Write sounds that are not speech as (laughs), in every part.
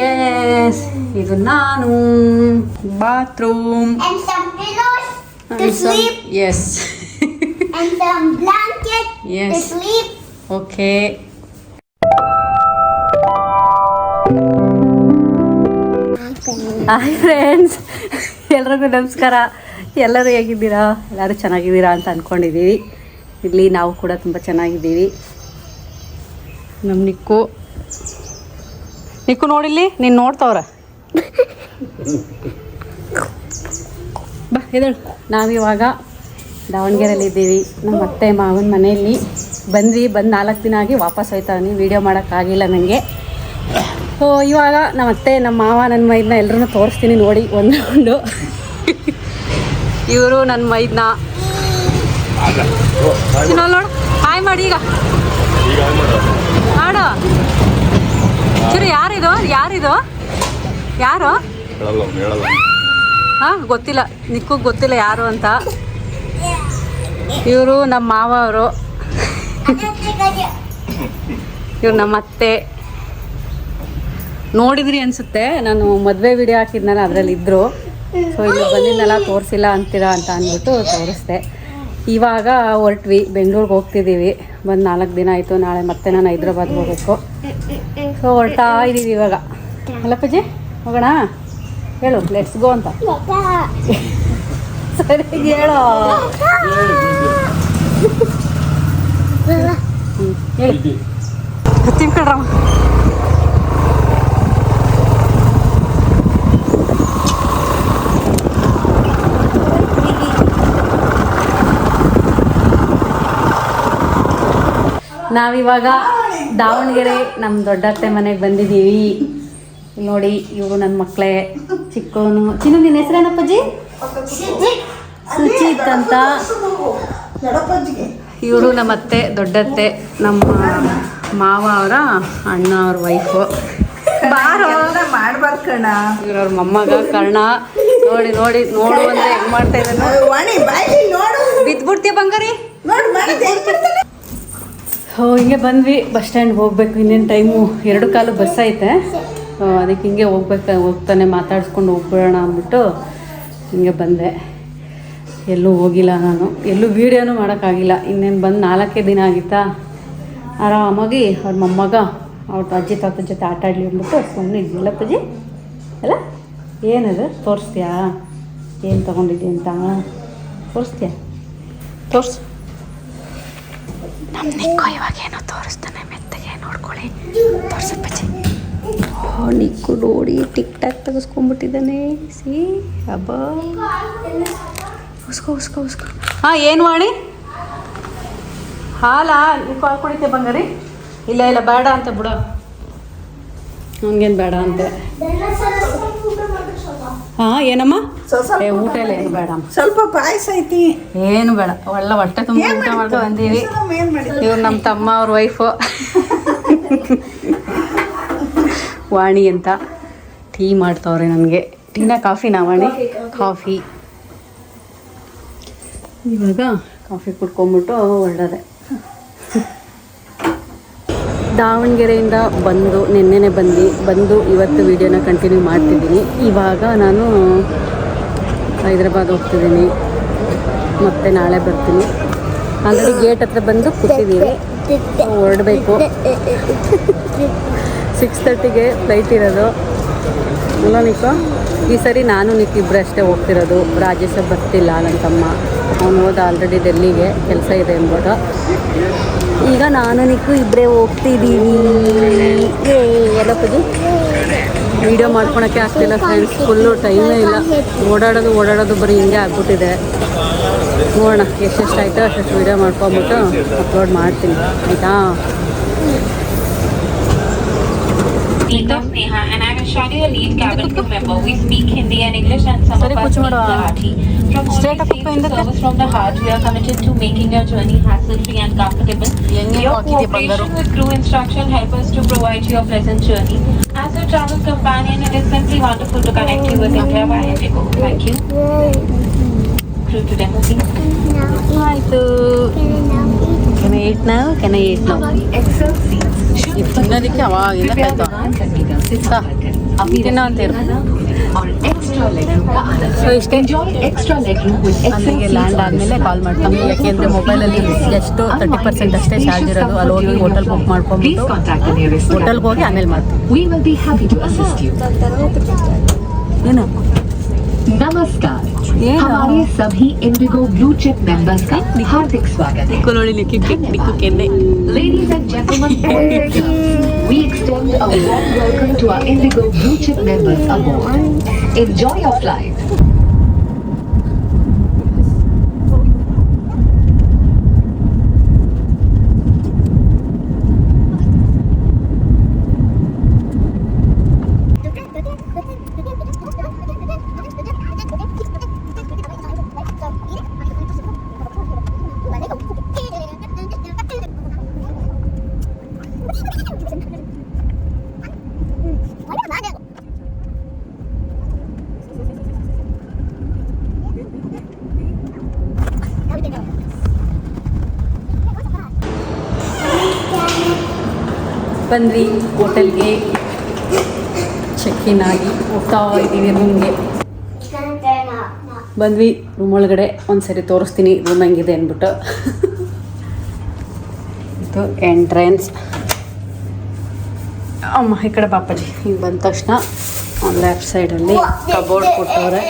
S ಇದು ನಾನು. Bathroom And some pillows to sleep. Yes And some blanket to Yes. sleep. Okay hi friends ಎಲ್ರಿಗೂ ನಮಸ್ಕಾರ. ಎಲ್ಲರೂ ಹೇಗಿದ್ದೀರಾ? ಎಲ್ಲರೂ ಚೆನ್ನಾಗಿದ್ದೀರಾ ಅಂತ ಅಂದ್ಕೊಂಡಿದ್ದೀವಿ ಇಲ್ಲಿ ನಾವು ಕೂಡ ತುಂಬ ಚೆನ್ನಾಗಿದ್ದೀವಿ. ನಮ್ಮ ನಿಕ್ಕು. ನಿಕ್ಕು ನೋಡಿಲ್ಲಿ ನೀನು ನೋಡ್ತಾವ್ರ. ಬಾ ಎದಳು ನಾವಿವಾಗ ದಾವಣಗೆರೆಯಲ್ಲಿ ಇದ್ದೀವಿ. ನಮ್ಮ ಅತ್ತೆ ಮಾವನ ಮನೆಯಲ್ಲಿ ಬಂದ್ವಿ. ಬಂದು ನಾಲ್ಕು ದಿನ ಆಗಿ ವಾಪಸ್ ಹೋಯ್ತಾವನಿ ವೀಡಿಯೋ ಮಾಡೋಕ್ಕಾಗಿಲ್ಲ ನನಗೆ ಸೊ ಇವಾಗ ನಮ್ಮ ಅತ್ತೆ ನಮ್ಮ ಮಾವ ನನ್ನ ಮೈದನ್ನ ಎಲ್ಲರೂ ತೋರಿಸ್ತೀನಿ ನೋಡಿ ಒಂದು ಇವರು ನನ್ನ ಮೈದನ್ನ ಚಿನ್ನೋಲ್ ನೋಡು ಹಾಯ್ ಮಾಡಿ ಈಗ. ಮಾಡು. ಚಿರು ಯಾರಿದು? ಯಾರಿದು? ಯಾರು? ಹಾಂ ಗೊತ್ತಿಲ್ಲ. ನಿಕ್ಕು ಗೊತ್ತಿಲ್ಲ ಯಾರು ಅಂತ. ಇವರು ನಮ್ಮ ಮಾವ ಅವರು. ಇವ್ರು ನಮ್ಮ ಅತ್ತೆ. ನೋಡಿದ್ರಿ ಅನಿಸುತ್ತೆ. ನಾನು ಮದುವೆ ವಿಡಿಯೋ ಹಾಕಿದ್ನಲ್ಲ ಅದರಲ್ಲಿ ಇದ್ದರು ಸೊ ಇಲ್ಲಿ ಬಂದಿದ್ದೆಲ್ಲ ತೋರಿಸಿಲ್ಲ ಅಂತೀರಾ ಅಂತ ಅಂದ್ಬಿಟ್ಟು ತೋರಿಸ್ದೆ. ಇವಾಗ ಹೊರಟ್ವಿ ಬೆಂಗಳೂರಿಗೆ ಹೋಗ್ತಿದ್ದೀವಿ. ಬಂದು ನಾಲ್ಕು ದಿನ ಆಯಿತು ನಾಳೆ ಮತ್ತೆ ನಾನು ಹೈದ್ರಾಬಾದ್ಗೆ ಹೋಗ್ಬೇಕು. ಸೊ ಹೊರಟಾ ಇದ್ದೀವಿ ಇವಾಗ. ಅಲ್ಲ ಪೂಜೆ ಹೋಗೋಣ? ಹೇಳು ಲೆಟ್ಸ್ ಗೋ ಅಂತ. ಸರಿ ಹೇಳು. ಹೇಳಿ. ಹತ್ತಿನ ನಾವಿವಾಗ ದಾವಣಗೆರೆ ನಮ್ಮ ದೊಡ್ಡತ್ತೆ ಮನೆಗೆ ಬಂದಿದ್ದೀವಿ. ನೋಡಿ ಇವು ನನ್ನ ಮಕ್ಕಳೇ ಚಿಕ್ಕವನು ಚಿನ್ನು ನಿನ್ನ ಹೆಸರೇನಪ್ಪಜ್ಜಿ ಸುಚಿತ್ ಅಂತ. ಇವರು ನಮ್ಮ ಅತ್ತೆ ದೊಡ್ಡತ್ತೆ ನಮ್ಮ ಮಾವ ಅವರ ಅಣ್ಣ ಅವ್ರ ವೈಫು ಬಾರೋ ಮಾಡ್ಬಾರ್ದು ಕಣ. ಇವ್ರವ್ರ ಮೊಮ್ಮಗ ಕರ್ಣ. ನೋಡಿ ನೋಡಿ ನೋಡು ಅಂದ್ರೆ ಹೆಂಗ್ ಮಾಡ್ತಾ ನೋಡು. ಬಿದ್ಬಿಡ್ತೀಯ ಬಂಗಾರಿ? ನೋಡು ಹೆಂಗ್ ಬಂದ್ವಿ, ಬಸ್ ಸ್ಟ್ಯಾಂಡ್ಗೆ ಹೋಗ್ಬೇಕು. ಇನ್ನೇನು ಟೈಮು ಎರಡು ಕಾಲು ಬಸ್ ಐತೆ. ಅದಕ್ಕೆ ಹಿಂಗೆ ಹೋಗ್ಬೇಕು, ಹೋಗ್ತಾನೆ ಮಾತಾಡ್ಸ್ಕೊಂಡು ಹೋಗ್ಬಿಡೋಣ ಅಂದ್ಬಿಟ್ಟು ಹಿಂಗೆ ಬಂದೆ. ಎಲ್ಲೂ ಹೋಗಿಲ್ಲ ನಾನು. ಎಲ್ಲೂ ವೀಡಿಯೋನೂ ಮಾಡೋಕ್ಕಾಗಿಲ್ಲ. ಇನ್ನೇನು ಬಂದು ನಾಲ್ಕೇ ದಿನ ಆಗಿತ್ತಾ? ಆರಾಮಾಗಿ ಅವ್ರ ಮೊಮ್ಮಗ, ಅವ್ರ ಅಜ್ಜಿ ತಾತ ಜೊತೆ ಆಟ ಆಡಲಿ ಅಂದ್ಬಿಟ್ಟು ಸುಮ್ಮನೆ ಇದ್ದಿಲ್ಲ ಪೂಜಿ? ಅಲ್ಲ? ಏನದು? ತೋರಿಸ್ತೀಯಾ? ಏನು ತೊಗೊಂಡಿದ್ದೆ ಅಂತ? ತೋರಿಸ್ತೀಯಾ? ತೋರ್ಸು. ನಮ್ಮ ನಿಕ್ಕು ಇವಾಗ ಏನೋ ತೋರಿಸ್ತಾನೆ ಮೆತ್ತಗೆ ನೋಡ್ಕೊಳ್ಳಿ ತೋರ್ಸಪ್ಪಚ್ಚಿ ಓ ನಿಕ್ಕು ನೋಡಿ ಟಿಕ್ ಟಾಕ್ ತೆಗೆಸ್ಕೊಂಡ್ಬಿಟ್ಟಿದ್ದಾನೆ ಸಿ ಹಬ್ಬ ಉಸ್ಕೋ ಉಸ್ಕೋ ಉಸ್ಕೋ. ಹಾಂ ಏನು ಮಾಡಿ ಹಾಲಾ? ನಿಕ್ಕು ಹಾಲು ಕುಡಿತೆ ಬಂಗಾರಿ? ಇಲ್ಲ ಇಲ್ಲ ಬೇಡ ಅಂತ ಬಿಡು. ಹಂಗೇನು ಬೇಡ ಅಂತ. ಹಾಂ ಏನಮ್ಮ? ಸ್ವಲ್ಪ ಸ್ವಲ್ಪ ಪಾಯಸ ಐತಿ. ಏನು ಬೇಡ. ಒಳ್ಳೆ ಹೊಟ್ಟೆ ತುಂಬ ಊಟ ಮಾಡ್ಕೊಂಡು ಬಂದೀವಿ. ಇವ್ರು ನಮ್ಮ ತಮ್ಮ ಅವ್ರ ವೈಫು ವಾಣಿ ಅಂತ. ಟೀ ಮಾಡ್ತಾವ್ರೆ ನನಗೆ. ಟೀನ ಕಾಫಿನಾ ವಾಣಿ? ಕಾಫಿ. ಇವಾಗ ಕಾಫಿ ಕುಡ್ಕೊಂಬಿಟ್ಟು ಹೊರಡದೆ ದಾವಣಗೆರೆಯಿಂದ ಬಂದು ನಿನ್ನೆನೆ ಬಂದು ಬಂದು ಇವತ್ತು ವೀಡಿಯೋನ ಕಂಟಿನ್ಯೂ ಮಾಡ್ತಿದ್ದೀನಿ. ಇವಾಗ ನಾನು ಹೈದ್ರಾಬಾದ್ ಹೋಗ್ತಿದ್ದೀನಿ. ಮತ್ತೆ ನಾಳೆ ಬರ್ತೀನಿ. ಆಲ್ರೆಡಿ ಗೇಟ್ ಹತ್ರ ಬಂದು ಕೂತಿದ್ದೀವಿ. ಹೊರಡಬೇಕು. ಸಿಕ್ಸ್ ತರ್ಟಿಗೆ ಫ್ಲೈಟ್ ಇರೋದು. ಅಲ್ಲ ನಿಕ್ಕ? ಈ ಸರಿ ನಾನು ನಿಕ್ ಇಬ್ಬರು ಅಷ್ಟೇ ಹೋಗ್ತಿರೋದು. ರಾಜೇಶ ಬರ್ತಿಲ್ಲ ನನ್ನ ತಮ್ಮ. ಅವನು ಹೋದ ಆಲ್ರೆಡಿ ಡೆಲ್ಲಿಗೆ ಕೆಲಸ ಇದೆ ಎಂಬುದು ಈಗ ನಾನು ನಿಕ್ಕು ಇಬ್ಬರೇ ಹೋಗ್ತಿದ್ದೀನಿ ಎಲ್ಲ ಪೂಜಿ ವೀಡಿಯೋ ಮಾಡ್ಕೊಳಕ್ಕೆ ಆಗ್ತಿಲ್ಲ ಫ್ರೆಂಡ್ಸ್ ಫುಲ್ಲು ಟೈಮೇ ಇಲ್ಲ. ಓಡಾಡೋದು ಓಡಾಡೋದು ಬರೀ ಹಿಂಗೆ ಆಗ್ಬಿಟ್ಟಿದೆ. ನೋಡೋಣ ಎಷ್ಟೆಷ್ಟು ಆಯಿತು ಅಷ್ಟೆಷ್ಟು ವೀಡಿಯೋ ಮಾಡ್ಕೊಂಬಿಟ್ಟು ಅಪ್ಲೋಡ್ ಮಾಡ್ತೀನಿ. ಆಯಿತಾ? ಸರಿ Sneha. And I'm a Shadia lead cabin crew member. We speak Hindi and English and some Sorry, of us kuch speak mada. Marathi. From Straight Straight up uppa ಹಿಂದಕ್ಕೆ. service from the heart, we are committed to making your journey hassle-free and comfortable. ಹೆಂಗೆ Your ಹಾಕಿದೆ ಬಂಗಾರು? cooperation with crew instruction help us to provide you a pleasant journey. As your travel companion, it is simply wonderful to connect you with India via Indigo. Thank you. Crew to demo, please. ಆಯಿತು ಕೆನ eight ನಾವು ಕೆನ eight ನಾವು Excel seats. ಇದು ತಿನ್ನೋದಕ್ಕೆ ಅವಾಗಿಂದ ಕಾಯ್ತಾವ ತಿನ್ನೋ ಅಂತ So ಇಷ್ಟೇ ಅಲ್ಲಿಗೆ ಲ್ಯಾಂಡ್ ಆದಮೇಲೆ ಕಾಲ್ ಮಾಡ್ತಾನೆ ಯಾಕೆಂದರೆ ಮೊಬೈಲಲ್ಲಿ ಎಷ್ಟು ತರ್ಟಿ ಪರ್ಸೆಂಟ್ ಅಷ್ಟೇ ಚಾರ್ಜ್ ಇರೋದು ಅಲ್ಲಿ ಹೋಟೆಲ್ ಬುಕ್ ಮಾಡ್ಕೊಂಡು ಹೋಟೆಲ್ಗೆ ಹೋಗಿ ಆಮೇಲೆ ಮಾಡ್ತೀವಿ ಏನು? ನಮಸ್ಕಾರ. हमारे सभी इंडिगो ब्लू चिप मेंबर्स का हार्दिक स्वागत है। कोलोनी लिखे के निकु के ने ladies and gentlemen boys we extend a warm welcome to our IndiGo blue chip members aboard enjoy your flight ಬಂದ್ವಿ ಹೋಟೆಲ್ಗೆ ಚೆಕ್ ಇನ್ ಆಗಿ ಹೋಗ್ತಾ ಇದ್ದೀವಿ ರೂಮ್ಗೆ. ಬಂದ್ವಿ ರೂಮ್ ಒಳಗಡೆ ಒಂದ್ಸರಿ ತೋರಿಸ್ತೀನಿ ರೂಮ್ ಹೆಂಗಿದೆ ಅಂದ್ಬಿಟ್ಟು. ಇದು ಎಂಟ್ರೆನ್ಸ್ ಅಮ್ಮ, ಈ ಕಡೆ ಪಾಪಾಜಿ ಹಿಂಗೆ ಬಂದ ತಕ್ಷಣ ಲೆಫ್ಟ್ ಸೈಡಲ್ಲಿ ಕಬೋರ್ಡ್ ಕೊಟ್ಟವ್ರೆ.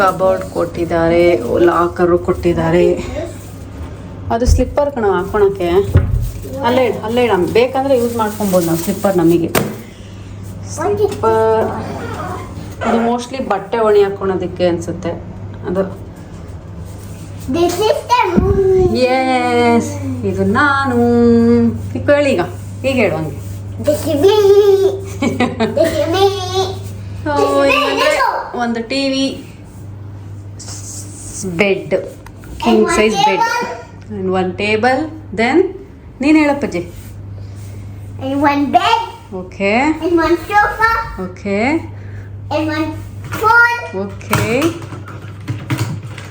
ಕಬೋರ್ಡ್ ಕೊಟ್ಟಿದ್ದಾರೆ ಲಾಕರು ಕೊಟ್ಟಿದ್ದಾರೆ. ಅದು ಸ್ಲಿಪ್ಪರ್ ಕಣ ಹಾಕೊಳಕ್ಕೆ. ಅಲ್ಲೇ ಅಲ್ಲೇ ಬೇಕಂದ್ರೆ ಯೂಸ್ ಮಾಡ್ಕೊಬೋದು ನಾವು ಸ್ಲಿಪ್ಪರ್ ನಮಗೆ. ಸ್ಲಿಪ್ಪರ್ ಅದು ಮೋಸ್ಟ್ಲಿ ಬಟ್ಟೆ ಒಣಿ ಹಾಕೊಳೋದಕ್ಕೆ ಅನ್ಸುತ್ತೆ. ಅದು. ಎಸ್ ಇದು ನಾನು. ಹೇಳಿ ಈಗ. ಈಗ ಹೇಳು ಹಂಗೆ. ಒಂದು T V bed king size bed one table then ನೀನು ಹೇಳಪ್ಪಜ್ಜಿ one bed. Okay And one sofa. Okay And one phone. Okay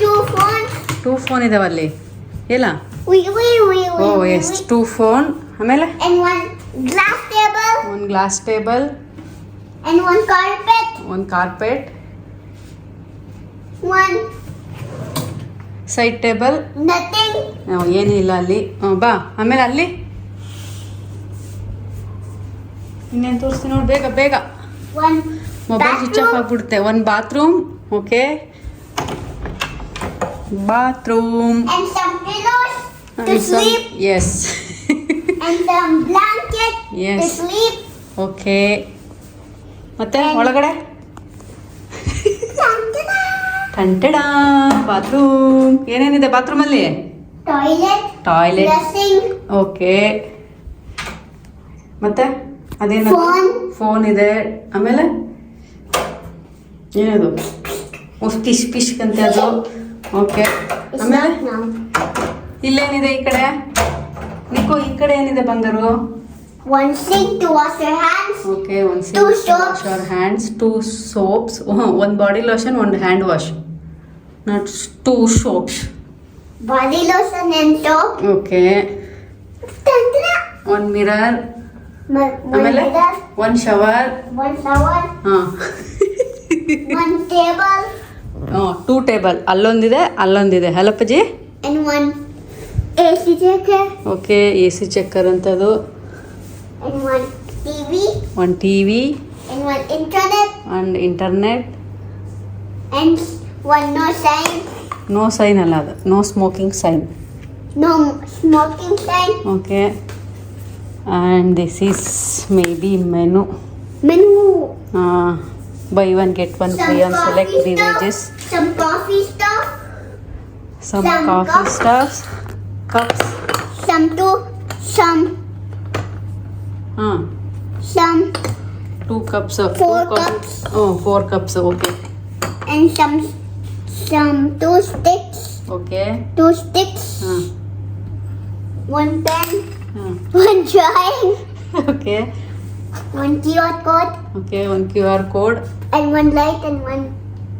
Two phones. Two phone ಇದಾವಲ್ಲಿ ಇಲ್ಲ Wee wee wee ಓ wee. ಎಸ್ ಟೂ ಫೋನ್ ಆಮೇಲೆ And one glass table. ಒಂದು glass table And one carpet. ಒಂದು carpet One side table ಏನೂ ಇಲ್ಲ ಅಲ್ಲಿ. ಬಾ. ಆಮೇಲೆ ಅಲ್ಲಿ? ಇನ್ನೇನು ತೋರಿಸ್ತೀನಿ ನೋಡಿ ಬೇಗ ಬೇಗ. ಮೊಬೈಲ್ ಸ್ವಿಚ್ ಆಫ್ ಆಗಿಬಿಡುತ್ತೆ. ಒಂದು bathroom okay bathroom. Yes Yes. Okay ಮತ್ತೆ ಒಳಗಡೆ? ಟಂಟಡ ಬಾತ್ರೂಮ್ ಏನೇನಿದೆ ಬಾತ್ರೂಮಲ್ಲಿ ಅಲ್ಲಿ ಟಾಯ್ಲೆಟ್ Dressing. ಓಕೆ ಮತ್ತೆ? ಅದೇನು. ಫೋನ್ ಇದೆ. ಆಮೇಲೆ? ಏನದು? ಫಿಶ್ ಫಿಶ್ ಅಂತ ಅದು. ಓಕೆ ಆಮೇಲೆ. ಇಲ್ಲೇನಿದೆ ಈ ಕಡೆ? ನಿಕೋ ಈ ಕಡೆ ಏನಿದೆ ಬಂದರು? One sink to wash your hands. Okay ಒಂದು Two soaps. Wash hands two soaps ಒಂದು ಬಾಡಿ ಲೋಷನ್ ಒಂದು hand wash not two soaps. Body lotion and soap. Tantra. One mirror. Ma One ಆಮೇಲೆ mirror. One shower. One shower. ಹಾಂ One table. Two table ಅಲ್ಲೊಂದಿದೆ ಅಲ್ಲೊಂದಿದೆ ಹಲಪ್ಪಜಿ And one AC checker. Okay A C checker ಅಂತದು And one TV. ಒಂದು T V And one internet. And internet And no sign. No sign ಅಲ್ಲ ಅದು no smoking sign No smoking sign. Okay and this is may be menu Menu. Buy one get one free on select coffee beverages stuff. Some coffee stuff. Some Some coffee cups. Staffs cups Some two. Some. ಹಾಂ Some. Two cups Four cups. ಹ್ಞೂ four cups okay And some. Some two sticks. Okay. Two sticks. ಹಾಂ One pen. ಹಾಂ One drawing. Okay. One QR code. Okay, one QR code. Code And one light and one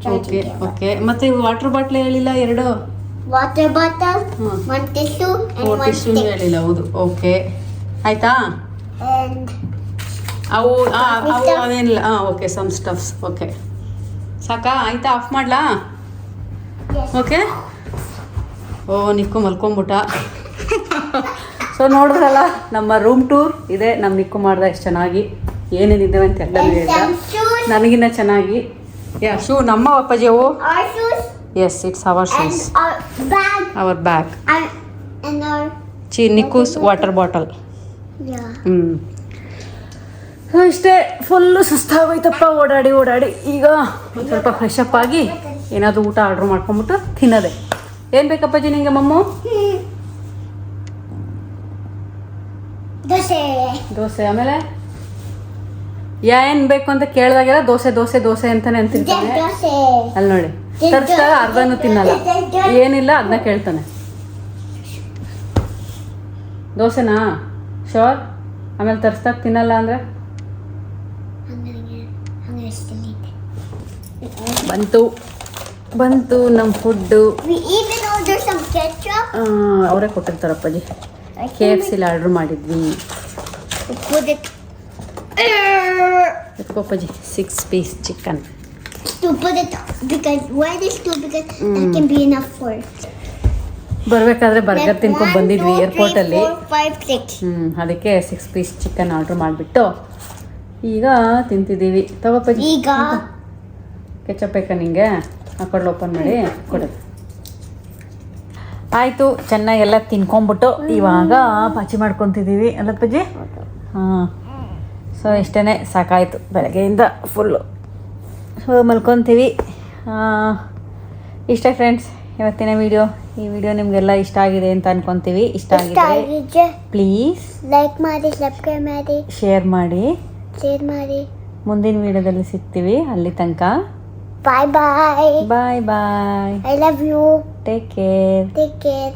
okay Okay, cable. Okay ಮತ್ತೆ water bottle ಹೇಳಿಲ್ಲ ಎರಡು water bottle, Hmm. one tissue, and one tissue stick. ಹೇಳಿಲ್ಲ ಹೌದು okay ಆಯ್ತಾ And ಅವು ಆ, ಅವು Stuff. ಅವೇನಿಲ್ಲ ಹಾಂ ಓಕೆ ಸಮ್ ಸ್ಟಫ್ಸ್ ಓಕೆ ಸಾಕಾ ಆಯ್ತಾ ಆಫ್ ಮಾಡ್ಲಾ. ಓಕೆ ಓ ನಿಕ್ಕು ಮಲ್ಕೊಂಬಿಟ್ಟ. ಸೊ ನೋಡಿದ್ರಲ್ಲ ನಮ್ಮ ರೂಮ್ ಟೂರ್ ಇದೆ ನಮ್ಮ ನಿಕ್ಕು ಮಾಡ್ದೆ ಎಷ್ಟು ಚೆನ್ನಾಗಿ. ಏನೇನಿದ್ದಾವೆ ಅಂತ ಎಲ್ಲ ಹೇಳ್ದ. ನನಗಿನ್ನ ಚೆನ್ನಾಗಿ. ಯಾ ಶೂ ನಮ್ಮ ಅಪ್ಪಾಜಿ ಅವು? Yes it's hour shoes hour bag ಚಿ ನಿಕ್ಕೂಸ್ ವಾಟರ್ ಬಾಟಲ್. ಹ್ಞೂ ಇಷ್ಟೇ ಫುಲ್ಲು ಸುಸ್ತಾಗೋಯ್ತಪ್ಪ ಓಡಾಡಿ ಓಡಾಡಿ. ಈಗ ಸ್ವಲ್ಪ ಫ್ರೆಶ್ ಅಪ್ ಆಗಿ ಏನಾದರೂ ಊಟ ಆರ್ಡ್ರ್ ಮಾಡ್ಕೊಂಬಿಟ್ಟು ತಿನ್ನೋದೆ. ಏನು ಬೇಕಪ್ಪಾಜಿ ನಿಂಗೆ ಮಮ್ಮು. ದೋಸೆ. ಆಮೇಲೆ? ಏನು ಬೇಕು ಅಂತ ಕೇಳಿದಾಗೆಲ್ಲ ದೋಸೆ ದೋಸೆ ದೋಸೆ ಅಂತಾನೆ ಅಂತಿರ್ತಾನೆ. ಅಲ್ಲಿ ನೋಡಿ. ತರಿಸಿದಾಗ ಅರ್ಧನೂ ತಿನ್ನಲ್ಲ. ಏನಿಲ್ಲ ಅದನ್ನ ಕೇಳ್ತಾನೆ. ದೋಸೆನಾ? ಶೋರ್ ಆಮೇಲೆ ತರಿಸ್ದಾಗ ತಿನ್ನಲ್ಲ ಅಂದರೆ. ಬಂತು. ಬಂತು ನಮ್ಮ ಫುಡ್ಡು. ಅವರೇ ಕೊಟ್ಟಿರ್ತಾರಪ್ಪಾಜಿ ಕೆ ಎಫ್ ಸಿಲಿ ಆರ್ಡ್ರ್ ಮಾಡಿದ್ವಿ. ಸಿಕ್ಸ್ ಪೀಸ್ ಚಿಕನ್ ಬರ್ಬೇಕಾದ್ರೆ ಬರ್ಗರ್ ತಿನ್ಕೊಂಡು ಬಂದಿದ್ವಿ ಏರ್ಪೋರ್ಟ್ ಅಲ್ಲಿ. ಏರ್ಪೋರ್ಟಲ್ಲಿ ಹ್ಞೂ ಅದಕ್ಕೆ ಸಿಕ್ಸ್ ಪೀಸ್ ಚಿಕನ್ ಆರ್ಡ್ರ್ ಮಾಡಿಬಿಟ್ಟು ಈಗ ತಿಂತಿದ್ದೀವಿ. ತಗೋಪ್ಪಾಜಿ ಈಗ ಕೆಚಪ್ ಬೇಕಾ ನಿಂಗೆ? ಹಾಕೊಂಡು ಓಪನ್ ಮಾಡಿ ಕೊಡೋದು ಆಯಿತು ಚೆನ್ನಾಗೆಲ್ಲ ತಿನ್ಕೊಂಬಿಟ್ಟು ಇವಾಗ ಪಾಚಿ ಮಾಡ್ಕೊತಿದ್ದೀವಿ. ಅಲ್ಲಪ್ಪಜ್ಜಿ ಹಾಂ. ಸೊ ಇಷ್ಟೇ ಸಾಕಾಯಿತು ಬೆಳಗ್ಗೆಯಿಂದ ಫುಲ್ಲು ಸೊ ಮಲ್ಕೊತೀವಿ. ಇಷ್ಟ ಫ್ರೆಂಡ್ಸ್ ಇವತ್ತಿನ ವಿಡಿಯೋ ಈ ವಿಡಿಯೋ ನಿಮಗೆಲ್ಲ ಇಷ್ಟ ಆಗಿದೆ ಅಂತ ಅನ್ಕೊಂತೀವಿ. ಇಷ್ಟ ಆಗಿದೆ ಪ್ಲೀಸ್ ಲೈಕ್ ಮಾಡಿ ಸಬ್ಸ್ಕ್ರೈಬ್ ಮಾಡಿ. ಶೇರ್ ಮಾಡಿ. ಶೇರ್ ಮಾಡಿ. ಮುಂದಿನ ವಿಡಿಯೋದಲ್ಲಿ ಸಿಗ್ತೀವಿ ಅಲ್ಲಿ ತನಕ. Bye bye. Bye bye. I love you. Take care. Take care.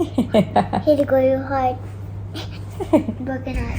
(laughs) Here go your heart. (laughs) Broken heart.